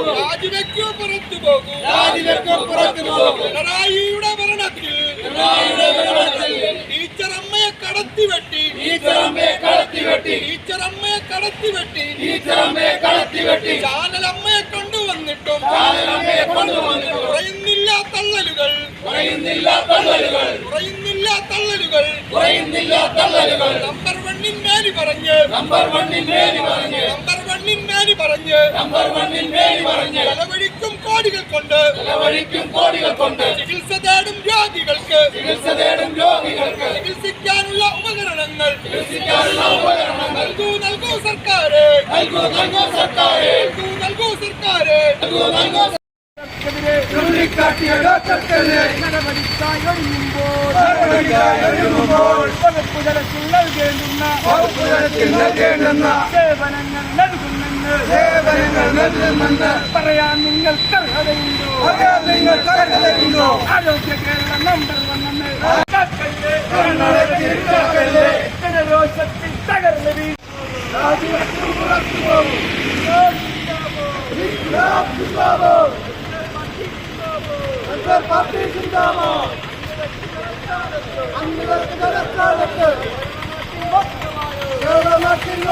പോകും. രാജിവെക്കൂ പുറത്തു പോകൂ രാജിവെക്കൂ പുറത്തു പോകും പിണറായിയുടെ ഭരണത്തിൽ പിണറായിയുടെ ഭരണത്തിൽ ടീച്ചർ അമ്മയെ കടത്തിവെട്ടി ടീച്ചറമ്മയെ കടത്തിവെട്ടി ടീച്ചറമ്മയെ കടത്തിവെട്ടി കടത്തിവെട്ടി ചാനൽ അമ്മയെ കൊണ്ടുവന്നിട്ടും കൊണ്ടുവന്നിട്ടും കുറയുന്നില്ല തള്ളലുകൾ. കുറയുന്നില്ല തള്ളലുകൾ. കുറയുന്നില്ല തള്ളലുകൾ. കുറയുന്നില്ല തള്ളലുകൾ. നമ്പർ വണ്ണിൻ മേലി പറഞ്ഞ്. നമ്പർ വണ്ണിൽ മേനി പറഞ്ഞ്. മേനി പറഞ്ഞ് നമ്പർ വണ്ണിൽ മേനി പറഞ്ഞ് ചെലവഴിക്കും കോടികൾ കൊണ്ട് ചെലവഴിക്കും കോടികൾ കൊണ്ട് ചികിത്സ തേടും രോഗികൾക്ക് ചികിത്സ തേടും രോഗികൾക്ക് ചികിത്സിക്കാനുള്ള ഉപകരണങ്ങൾ ചികിത്സിക്കാനുള്ള ഉപകരണങ്ങൾ നൽകൂ നൽകൂ സർക്കാരെ. നൽകൂ നൽകൂ സർക്കാരെ. നൽകൂ നൽകൂ സർക്കാരെ. നൽകൂ നൽകൂ ചൂണ്ടിക്കാട്ടിയ ഡോക്ടർക്കെതിരെ നടപടിക്കായി ഒരുങ്ങുമ്പോൾ നടപടിയായി ഒരുങ്ങുമ്പോൾ വകുപ്പ് നൽകേണ്ടുന്ന വകുപ്പ് നൽകേണ്ടുന്ന സേവനങ്ങൾ സേവനങ്ങൾ നൽകുമെന്ന് പറയാൻ നിങ്ങൾക്ക് അർഹതയുണ്ടോ പറയാൻ നിങ്ങൾക്ക് അർഹതയുണ്ടോ ആരോഗ്യ കേരള നമ്പർ വണ്ണെന്ന് രോഷത്തിൽ തകർന്ന് പാർട്ടി ചിന്താമോ അന്ന് കാലത്ത് കേരള നാട്ടിൽ